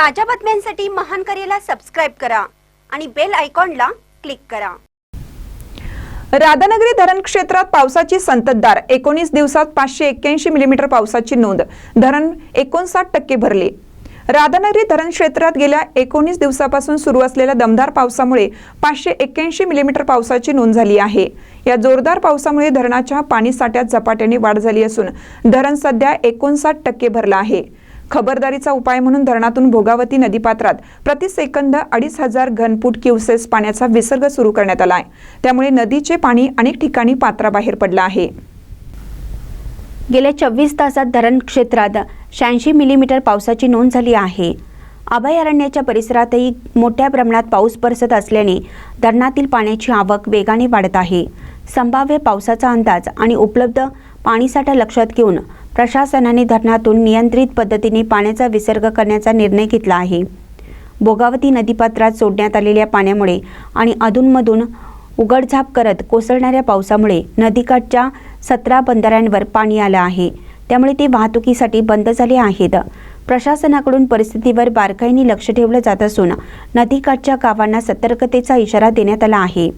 ताज्या बातम्यांसाठी महान करेला सबस्क्राईब करा आणि बेल आयकॉनला क्लिक करा. राधानगरी धरण क्षेत्रात पावसाची संततधार. एकोणीस दिवसात पाचशे एक्क्याऐंशी मिलीमीटर पावसाची नोंद. धरण एकोणसाठ टक्के भरले. राधानगरी धरण क्षेत्रात गेल्या एकोणीस दिवसापासून सुरू असलेल्या दमदार पावसामुळे पाचशे एक्क्याऐंशी मिलीमीटर पावसाची नोंद झाली आहे. या जोरदार पावसामुळे धरणाच्या पाणी साठ्यात झपाट्याने वाढ झाली असून धरण सध्या एकोणसाठ टक्के भरलं आहे. खबरदारीचा उपाय म्हणून धरणातून भोगावती नदीपात्रात प्रति सेकंद अडीच हजार घनफूट क्युसेस पाण्याचा विसर्ग सुरू करण्यात आला आहे त्यामुळे नदीचे पाणी अनेक ठिकाणी पात्राबाहेर पडलं आहे. गेल्या चोवीस तासात धरण क्षेत्रात शहाऐंशी मिलीमीटर पावसाची नोंद झाली आहे. अभयारण्याच्या परिसरातही मोठ्या प्रमाणात पाऊस बरसत असल्याने धरणातील पाण्याची आवक वेगाने वाढत आहे. संभाव्य पावसाचा अंदाज आणि उपलब्ध पाणीसाठा लक्षात घेऊन प्रशासनाने धरणातून नियंत्रित पद्धतीने पाण्याचा विसर्ग करण्याचा निर्णय घेतला आहे. भोगावती नदीपात्रात सोडण्यात आलेल्या पाण्यामुळे आणि अधूनमधून उघडझाप करत कोसळणाऱ्या पावसामुळे नदीकाठच्या सतरा बंधाऱ्यांवर पाणी आलं आहे. त्यामुळे ते वाहतुकीसाठी बंद झाले आहेत. प्रशासनाकडून परिस्थितीवर बारकाईने लक्ष ठेवलं जात असून नदीकाठच्या गावांना सतर्कतेचा इशारा देण्यात आला आहे.